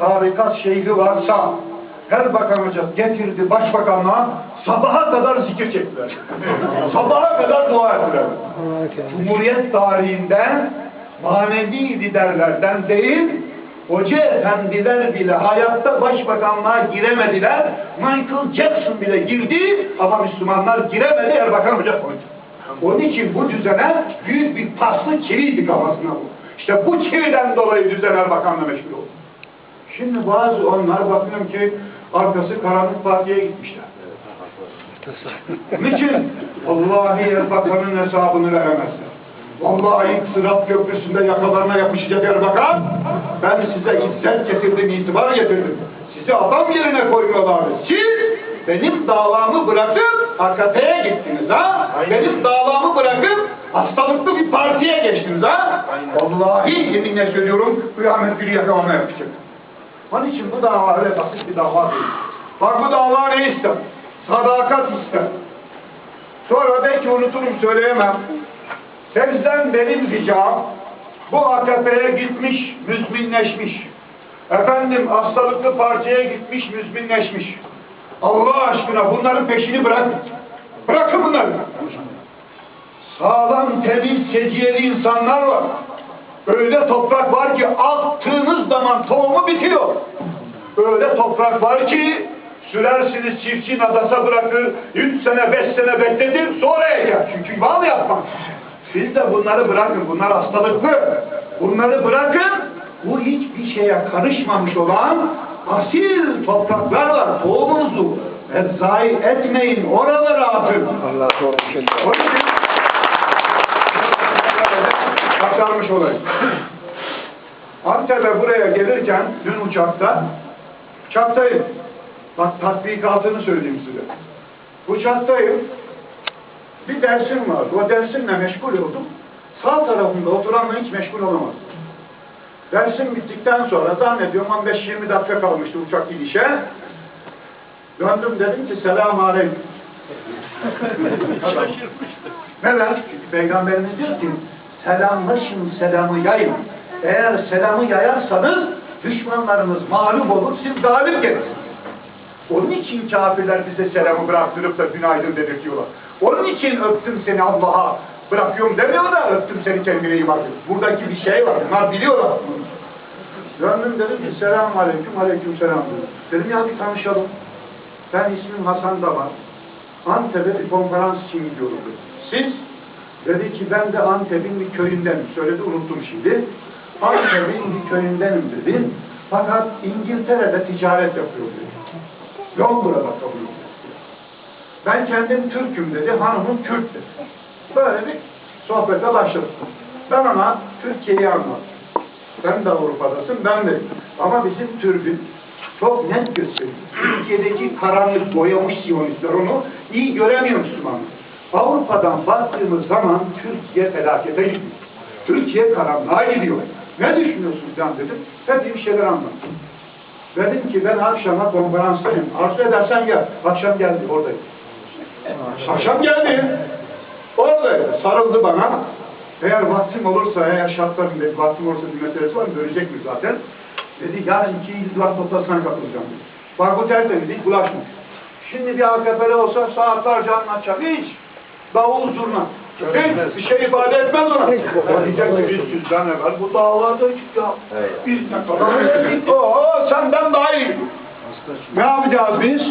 tarikat şeyhi varsa Erbakan Hoca getirdi başbakanlığa sabaha kadar zikir çektiler. sabaha kadar dua ettiler. Cumhuriyet tarihinden manevi liderlerden değil hoca efendiler bile hayatta başbakanlığa giremediler. Michael Jackson bile girdi ama Müslümanlar giremedi Erbakan Hoca koydu. Onun için bu düzene büyük bir paslı çiviydi kafasına bu. İşte bu çividen dolayı düzen Erbakan'la meşgul oldu. Şimdi bazı onlar bakıyorum ki arkası karanlık partiye gitmişler. Niçin? Vallahi Erbakan'ın hesabını veremezler. Vallahi Sırat Köprüsü'nde yakalarına yapışacak Erbakan. Ben size izzet getirdim, itibar getirdim. Sizi adam yerine koymuyorlardı. Siz benim davamı bırakıp AKP'ye gittiniz ha? Benim davamı bırakıp hastalıklı bir partiye geçtiniz ha? Vallahi yeminle söylüyorum kıyamet günü yakalama yapacak. Onun için bu dava öyle basit bir dava değil. Bak bu dava ne ister? Sadakat ister. Sonra belki unuturum söyleyemem. Sizden benim ricam bu AKP'ye gitmiş, müzminleşmiş. Efendim hastalıklı partiye gitmiş, müzminleşmiş. Allah aşkına bunların peşini bırakın. Bırakın bunları. Sağlam, temiz, seciyeli insanlar var. Öyle toprak var ki attığınız zaman tohumu bitiyor. Öyle toprak var ki sürersiniz çiftçi nadasa bırakır, üç sene, beş sene bekletir, sonra eker. Çünkü bağlı yapmak. Siz de bunları bırakın, bunlar hastalıklı. Bunları bırakın, bu hiçbir şeye karışmamış olan asil topraklar var. Tohumunuzu zayi etmeyin, oralara atın. Allah doğru bir şey. Onun için aktarmış olayım. Antep'e buraya gelirken dün uçakta uçaktayım. Bak tatbikatını söyleyeyim size. Uçaktayım. Bir dersim vardı. O dersimle meşgul oldum. Sağ tarafımda oturanla hiç meşgul olamadım. Dersim bittikten sonra zannediyorum 15-20 dakika kalmıştı uçak gidişe. Döndüm dedim ki selamun aleyküm. Neden? Çünkü Peygamberimiz diyor ki selamlaşın selamı yayın. Eğer selamı yayarsanız düşmanlarımız mağlup olur, siz galip gelirsiniz. Onun için kafirler bize selamı bıraktırıp da günaydın dedirtiyorlar. Onun için öptüm seni Allah'a bırakıyorum demiyor da öptüm seni kendine iyi. Buradaki bir şey var. Bunlar biliyorlar. Döndüm dedim ki selamun aleyküm, aleyküm selam dedim. Dedim ya bir tanışalım. Ben ismim Hasan Damar. Antep'e bir konferans için gidiyorum dedi. Siz? Dedi ki ben de Antep'in bir köyündenim. Söyledi unuttum şimdi. Antep'in bir köyündenim dedi. Fakat İngiltere'de ticaret yapıyor dedi. Londra'da kalıyor dedi. Ben kendim Türk'üm dedi. Hanımım Kürt dedi. Böyle bir sohbete başladık. Ben ona Türkiye'yi anlattım. Sen de Avrupa'dasın, ben de. Ama bizim türbün çok net gösteriyor. Türkiye'deki karanlık boyamış Siyonistler onu iyi göremiyor Müslümanlar. Avrupa'dan baktığımız zaman Türkiye felakete gidiyor. Türkiye karanlığa gidiyor. Ne düşünüyorsun sen dedim. Hep bir şeyler anlattım. Dedim ki ben akşama konferanstayım. Arzu edersen gel. Akşam geldi oradayım. Akşam geldi. Oradaydı. Sarıldı bana. Eğer vaktim olursa, eğer şartlar bir vaktim olursa bir meselesi var, görecek mi zaten? Dedi yarın iki İldivar toplantısına katılacağım dedi. Bak bu tertemiz, hiç bulaşmış. Şimdi bir AKP'li olsa saatlerce anlatacak. Hiç. Davul zurna. Hiç bir şey ifade etmez ona. Diyecek ki biz sizden evvel bu dağlarda hiç ya. Biz ne kadar. Oo senden daha iyi. Ne yapacağız biz?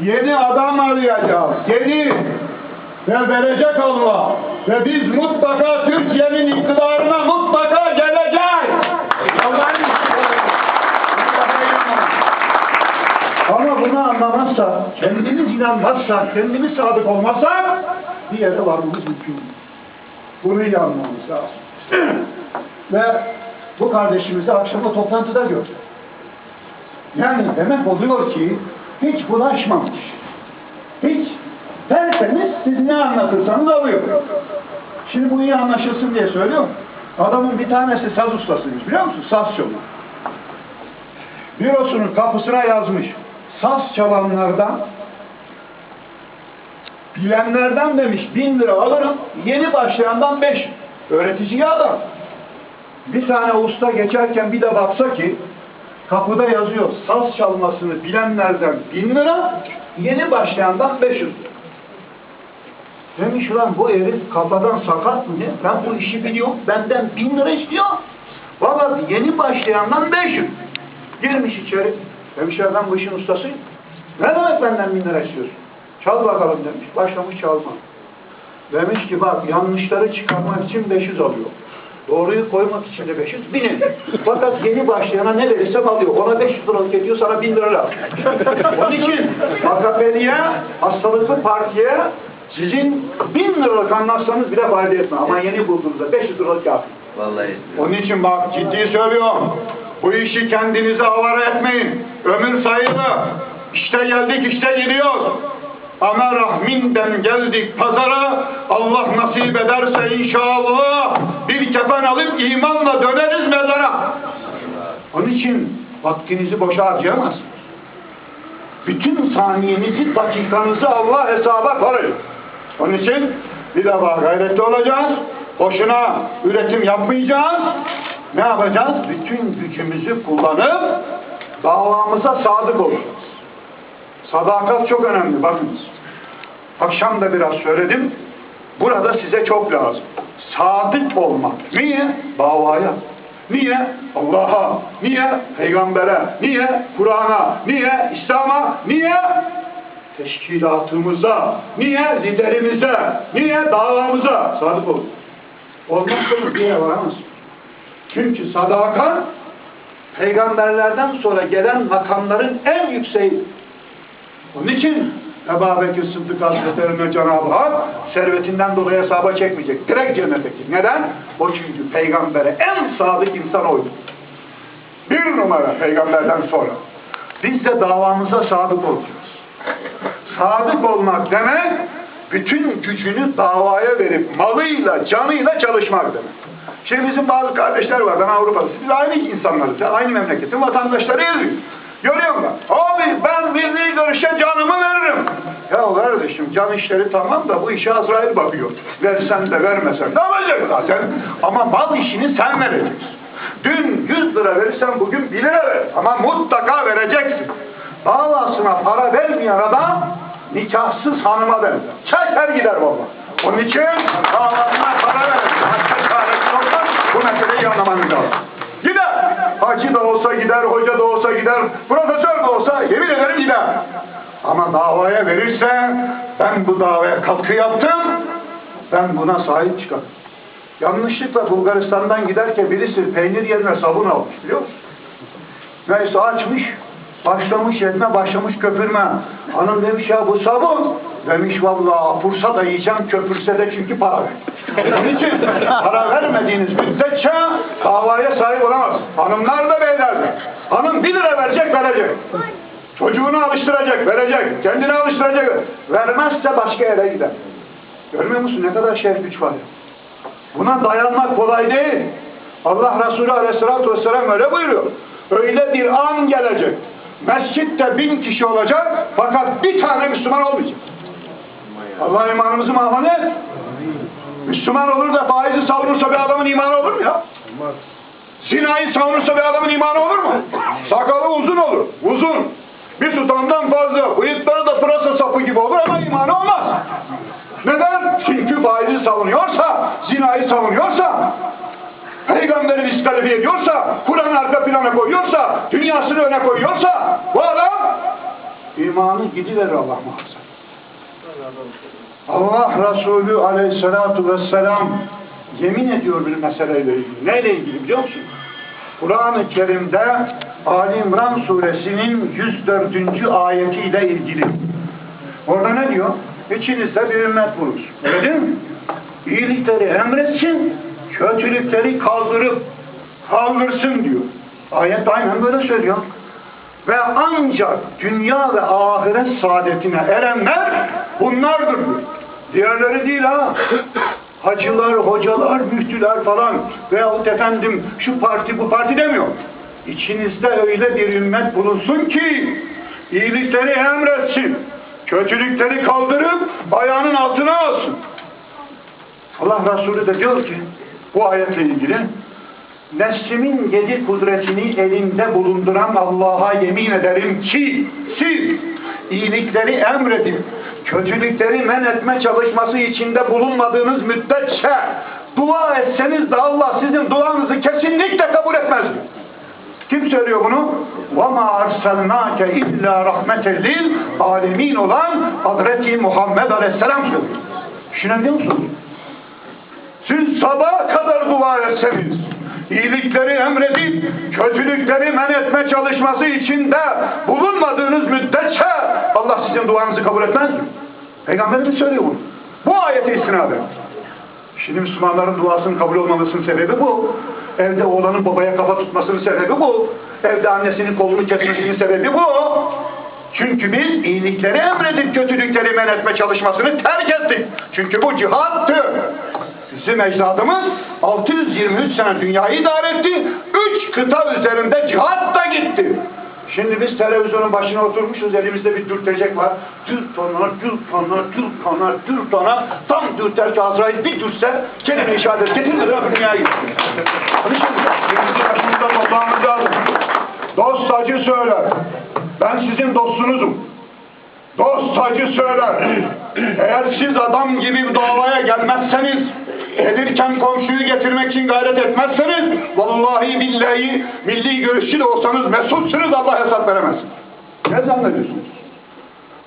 Yeni adam arayacağız. Yeni. Ve verecek Allah. Ve biz mutlaka Türkiye'nin iktidarına mutlaka geleceğiz. Allah'ın Ama bunu anlamazsak, kendimiz inanmazsak, kendimiz sadık olmazsak bir yere varmamız mümkün. Bunu iyi anlamamız lazım. Ve bu kardeşimizi akşam o toplantıda gördük. Yani demek oluyor ki hiç bulaşmamış. Hiç derseniz siz ne anlatırsanız alıyor. Şimdi bu iyi anlaşılsın diye söylüyorum. Adamın bir tanesi saz ustasıymış biliyor musun? Saz çalıyor. Bürosunun kapısına yazmış. Saz çalanlardan bilenlerden demiş bin lira alırım. Yeni başlayandan beş. Öğretici adam. Bir tane usta geçerken bir de baksa ki kapıda yazıyor saz çalmasını bilenlerden bin lira, yeni başlayandan 500 lira. Demiş ulan bu herif kafadan sakat mı ne? Ben bu işi biliyorum, benden bin lira istiyor. Valla yeni başlayandan 500. Girmiş içeri. Demiş ben bu işin ustasıyım. Ne demek benden bin lira istiyorsun? Çal bakalım demiş. Başlamış çalma. Demiş ki bak yanlışları çıkarmak için 500 alıyor. Doğruyu koymak için de 500 binin. Fakat yeni başlayana ne verirsem alıyor. Ona 500 liralık ediyor sana 1000 lira lazım. Onun için AKP'liye, hastalıklı partiye sizin 1000 liralık anlatsanız bile fayda etmez. Ama yeni bulduğunuzda 500 liralık kafi. Vallahi. Onun için bak ciddi söylüyorum. Bu işi kendinize avara etmeyin. Ömür sayılı. İşte geldik işte gidiyoruz. Ana rahminden geldik pazara. Allah nasip ederse inşallah bir kefen alıp imanla döneriz mezara. Onun için vaktinizi boşa harcayamazsınız. Bütün saniyenizi, dakikanızı Allah hesaba koyun. Onun için bir defa gayretli olacağız. Boşuna üretim yapmayacağız. Ne yapacağız? Bütün gücümüzü kullanıp davamıza sadık olacağız. Sadakat çok önemli bakınız. Akşam da biraz söyledim. Burada size çok lazım. Sadık olmak. Niye? Davaya. Niye? Allah'a. Niye? Peygamber'e. Niye? Kur'an'a. Niye? İslam'a. Niye? Teşkilatımıza. Niye? Liderimize. Niye? Davamıza. Sadık olun. Olmazsanız bir yere varamazsınız. Çünkü sadakat peygamberlerden sonra gelen makamların en yükseği. Onun için Ebu Bekir Sıddık Hazretleri'ne Cenab-ı Hak servetinden dolayı hesaba çekmeyecek. Direkt cennete gidecek. Neden? O çünkü peygambere en sadık insan oydu. Bir numara peygamberden sonra. Biz de davamıza sadık olacağız. Sadık olmak demek bütün gücünü davaya verip malıyla, canıyla çalışmak demek. Şimdi bizim bazı kardeşler var, ben Avrupa'da, biz aynı insanlarız, aynı memleketin vatandaşlarıyız. Görüyor musun? Abi ben milli görüşe canımı veririm. Ya kardeşim can işleri tamam da bu işe Azrail bakıyor. Versen de vermesen ne olacak zaten? Ama mal işini sen vereceksin. Dün 100 lira verirsen bugün 1 lira ver. Ama mutlaka vereceksin. Davasına para vermeyen adam nikahsız hanıma benzer. Çeker gider baba. Onun için davasına para verir. Başka çaresi bu meseleyi anlamanız lazım. Gider. Hacı da olsa gider, hoca da olsa gider, profesör de olsa yemin ederim gider. Ama davaya verirse ben bu davaya katkı yaptım, ben buna sahip çıkarım. Yanlışlıkla Bulgaristan'dan giderken birisi peynir yerine sabun almış biliyor musun? Neyse açmış, başlamış yetme, başlamış köpürme. Hanım demiş ya bu sabun. Demiş vallahi apursa da yiyeceğim, köpürse de çünkü para ver. Onun için para vermediğiniz müddetçe davaya sahip olamaz. Hanımlar da beyler de. Hanım bir lira verecek, verecek. Çocuğunu alıştıracak, verecek. Kendini alıştıracak. Vermezse başka yere gider. Görmüyor musun ne kadar şerif güç var ya. Buna dayanmak kolay değil. Allah Resulü Aleyhisselatü Vesselam öyle buyuruyor. Öyle bir an gelecek. Mescitte bin kişi olacak fakat bir tane Müslüman olmayacak. Allah imanımızı mahvan et. Müslüman olur da faizi savunursa bir adamın imanı olur mu ya? Zinayı savunursa bir adamın imanı olur mu? Sakalı uzun olur. Uzun. Bir tutamdan fazla. Bıyıkları da pırasa sapı gibi olur ama imanı olmaz. Neden? Çünkü faizi savunuyorsa, zinayı savunuyorsa, Peygamberi diskalifiye ediyorsa, Kur'an'ı arka plana koyuyorsa, dünyasını öne koyuyorsa, bu adam imanı gidiverir Allah muhafaza. Allah Resulü aleyhissalatu vesselam yemin ediyor bir meseleyle ilgili. Neyle ilgili biliyor musun? Kur'an-ı Kerim'de Ali İmran suresinin 104. ayetiyle ilgili. Orada ne diyor? İçinizde bir ümmet bulur. Öyle değil mi? İyilikleri emretsin, kötülükleri kaldırıp kaldırsın diyor. Ayet aynen böyle söylüyor. Ve ancak dünya ve ahiret saadetine erenler bunlardır diyor. Diğerleri değil ha. Hacılar, hocalar, müftüler falan veyahut efendim şu parti bu parti demiyor. İçinizde öyle bir ümmet bulunsun ki iyilikleri emretsin, kötülükleri kaldırıp ayağının altına alsın. Allah Resulü de diyor ki bu ayetle ilgili Nefsimin yedi kudretini elinde bulunduran Allah'a yemin ederim ki siz iyilikleri emredip kötülükleri men etme çalışması içinde bulunmadığınız müddetçe dua etseniz de Allah sizin duanızı kesinlikle kabul etmez. Kim söylüyor bunu? وَمَا أَرْسَلْنَاكَ اِلَّا رَحْمَةً لِلْعَالَمِينَ olan Hazreti Muhammed Aleyhisselam söylüyor. Düşünebiliyor musunuz? Siz sabaha kadar dua etseniz, iyilikleri emredip, kötülükleri men etme çalışması içinde bulunmadığınız müddetçe Allah sizin duanızı kabul etmez mi? Peygamberimiz söylüyor bunu. Bu ayete istinaden. Şimdi Müslümanların duasının kabul olmamasının sebebi bu. Evde oğlanın babaya kafa tutmasının sebebi bu. Evde annesinin kolunu kesmesinin sebebi bu. Çünkü biz iyilikleri emredip kötülükleri men etme çalışmasını terk ettik. Çünkü bu cihattı. Bizim ecdadımız 623 sene dünyayı idare etti. Üç kıta üzerinde cihat da gitti. Şimdi biz televizyonun başına oturmuşuz, elimizde bir dürtecek var. Dürt ona, dürt ona, dürt ona, dürt ona. Tam dürter ki Azrail bir dürtse kelime-i şehadet getirir ve dünyaya gidiyor. Onun için bizim başımızda toplamamız. Dost acı söyler. Ben sizin dostunuzum. Dost acı söyler. Eğer siz adam gibi davaya gelmezseniz, gelirken komşuyu getirmek için gayret etmezseniz, vallahi billahi milli görüşçü de olsanız mesulsünüz Allah hesap veremez. Ne zannediyorsunuz?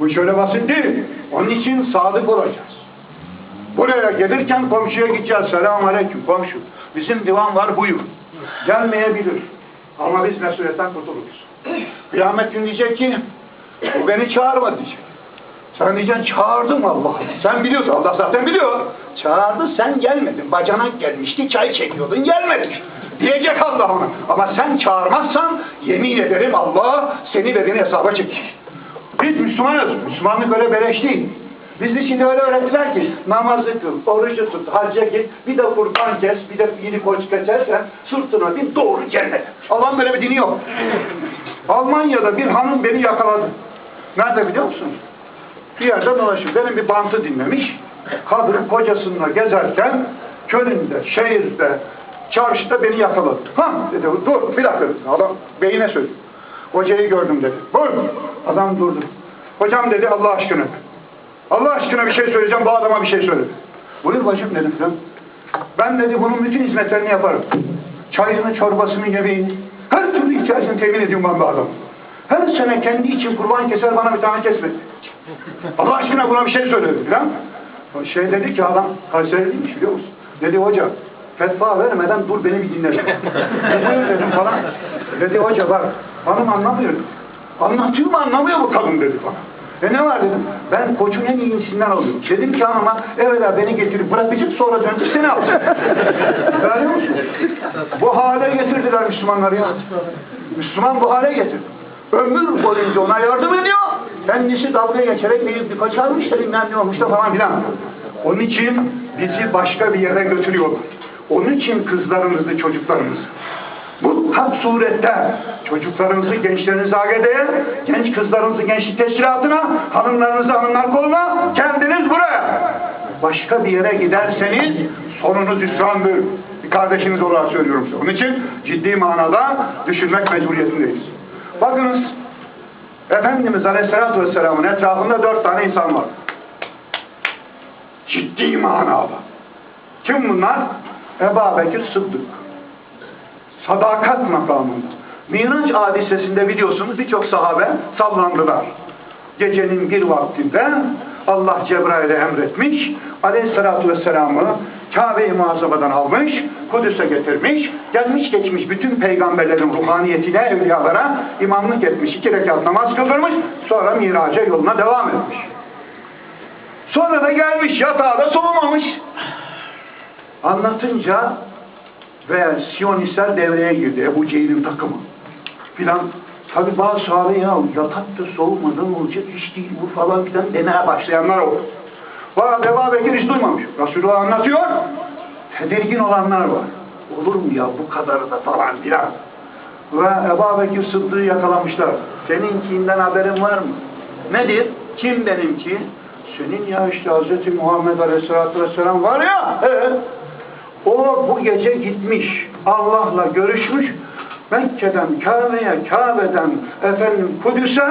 Bu şöyle basit değil. Onun için sadık olacağız. Buraya gelirken komşuya gideceğiz. Selamun aleyküm komşu. Bizim divan var buyur. Gelmeyebilir. Ama biz mesuliyetten kurtuluruz. Kıyamet günü diyecek ki bu beni çağırmadı diyecek. Sen diyeceksin çağırdım Allah. Sen biliyorsun Allah zaten biliyor. Çağırdı sen gelmedin. Bacanak gelmişti çay çekiyordun gelmedin. Diyecek Allah ona. Ama sen çağırmazsan yemin ederim Allah seni ve beni hesaba çekecek. Biz Müslümanız. Müslümanlık öyle beleş değil. Biz şimdi öyle öğrettiler ki namazı kıl, orucu tut, hacca git, bir de kurban kes, bir de yedi koç kesersen sırtına bin doğru cennet. Allah'ın böyle bir dini yok. Almanya'da bir hanım beni yakaladı. Nerede biliyor musunuz? Bir yerde dolaşıyor. Benim bir bantı dinlemiş. Kadın kocasınla gezerken köyünde, şehirde, çarşıda beni yakaladı. Ha dedi, dur bir dakika dedi. Adam beyine söyledi. Hocayı gördüm dedi. Buyurun. Adam durdu. Hocam dedi Allah aşkına. Allah aşkına bir şey söyleyeceğim, bu adama bir şey söyle. Buyur bacım dedim filan. Ben dedi bunun bütün hizmetlerini yaparım. Çayını, çorbasını, yemeğini, her türlü ihtiyacını temin ediyorum ben bu adam. Her sene kendi için kurban keser bana bir tane kesmedi. Allah aşkına buna bir şey söyledi filan. O Şey dedi ki adam Kayseriliymiş biliyor musun? Dedi hoca fetva vermeden dur beni bir dinle. Buyur dedim falan. Dedi hoca bak hanım anlamıyor. Anlatıyor mu anlamıyor mu kadın dedi bana. E ne var dedim. Ben koçun en iyisinden alıyorum. Dedim ki hanıma evvela beni getirip bırakacak sonra döndü seni alacak. Görüyor musun? Bu hale getirdiler Müslümanları ya. Müslüman bu hale getirdi. Ömür boyunca ona yardım ediyor. Kendisi dalga geçerek bir birkaç almış da bilmem ne olmuş da falan filan. Onun için bizi başka bir yere götürüyorlar. Onun için kızlarımızı, çocuklarımızı bu hak surette çocuklarınızı, gençlerinizi AGD'ye, genç kızlarınızı gençlik teşkilatına, hanımlarınızı hanımlar koluna, kendiniz buraya. Başka bir yere giderseniz sonunuz hüsrandır. Bir kardeşiniz olarak söylüyorum size. Onun için ciddi manada düşünmek mecburiyetindeyiz. Bakınız, Efendimiz Aleyhisselatü Vesselam'ın etrafında dört tane insan var. Ciddi manada. Kim bunlar? Ebu Bekir Sıddık sadakat makamında. Miraç hadisesinde biliyorsunuz birçok sahabe sallandılar. Gecenin bir vaktinde Allah Cebrail'e emretmiş, aleyhissalatü vesselam'ı Kabe-i Muazzaba'dan almış, Kudüs'e getirmiş, gelmiş geçmiş bütün peygamberlerin ruhaniyetine, evliyalara imamlık etmiş, iki rekat namaz kıldırmış, sonra miraca yoluna devam etmiş. Sonra da gelmiş yatağa da soğumamış. Anlatınca ve Siyonistler devreye girdi. Ebu Cehil'in takımı filan. Tabi bazı sahabe ya yatakta soğumadan olacak iş değil bu falan filan demeye başlayanlar oldu. Fakat Ebu Bekir hiç duymamış. Resulullah anlatıyor. Tedirgin olanlar var. Olur mu ya bu kadarı da falan filan. Ve Ebu Bekir Sıddık'ı yakalamışlar. Seninkinden haberin var mı? Nedir? Kim benimki? Senin ya işte Hz. Muhammed Aleyhisselatü Vesselam var ya. Evet. O bu gece gitmiş, Allah'la görüşmüş. Mekke'den Kabe'ye, Kabe'den efendim Kudüs'e,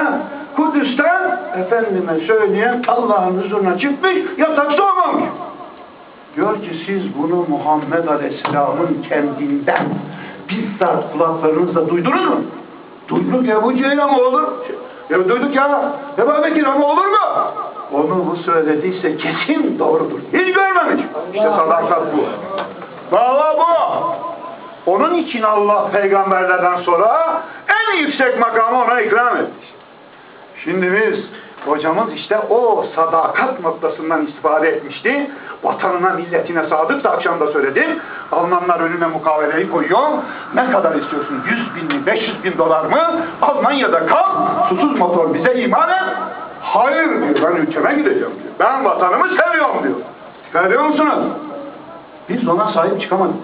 Kudüs'ten efendime söyleyen Allah'ın huzuruna çıkmış, yatakta olmamış. Diyor ki siz bunu Muhammed Aleyhisselam'ın kendinden bizzat kulaklarınızla duydunuz mu? Duyduk Ebu Cehil ama olur. Ya duyduk ya. Ebu Bekir ama olur mu? Onu bu söylediyse kesin doğrudur. Hiç görmemiş. İşte sadakat bu. Dava bu. Onun için Allah peygamberlerden sonra en yüksek makamı ona ikram etmiş. Şimdi biz hocamız işte o sadakat noktasından istifade etmişti. Vatanına, milletine sadık da akşam da söyledim. Almanlar önüne mukaveleyi koyuyor. Ne kadar istiyorsun? 100 bin mi, 500 bin dolar mı? Almanya'da kal, susuz motor bize iman et. Hayır diyor, ben ülkeme gideceğim diyor. Ben vatanımı seviyorum diyor. Görüyor musunuz? Biz ona sahip çıkamadık.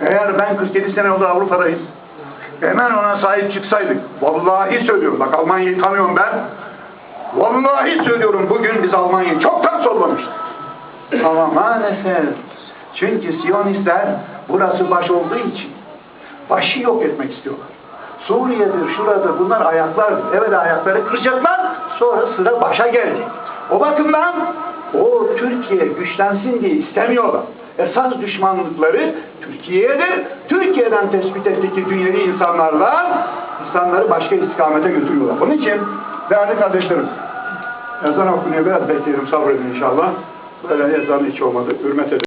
Eğer ben 47 sene oldu Avrupa'dayız. Hemen ona sahip çıksaydık. Vallahi söylüyorum. Bak Almanya'yı tanıyorum ben. Vallahi söylüyorum bugün biz Almanya'yı çoktan sollamıştık. Ama maalesef çünkü Siyonistler burası baş olduğu için başı yok etmek istiyorlar. Suriye'dir, şuradır bunlar ayaklar, evet ayakları kıracaklar sonra sıra başa geldi. O bakımdan o Türkiye güçlensin diye istemiyorlar. Esas düşmanlıkları Türkiye'dir. Türkiye'den tespit ettikleri dünyevi insanlarla insanları başka istikamete götürüyorlar. Onun için değerli kardeşlerim, ezan okunuyor biraz bekleyelim sabredin inşallah. Böyle ezan hiç olmadı. Hürmet edin.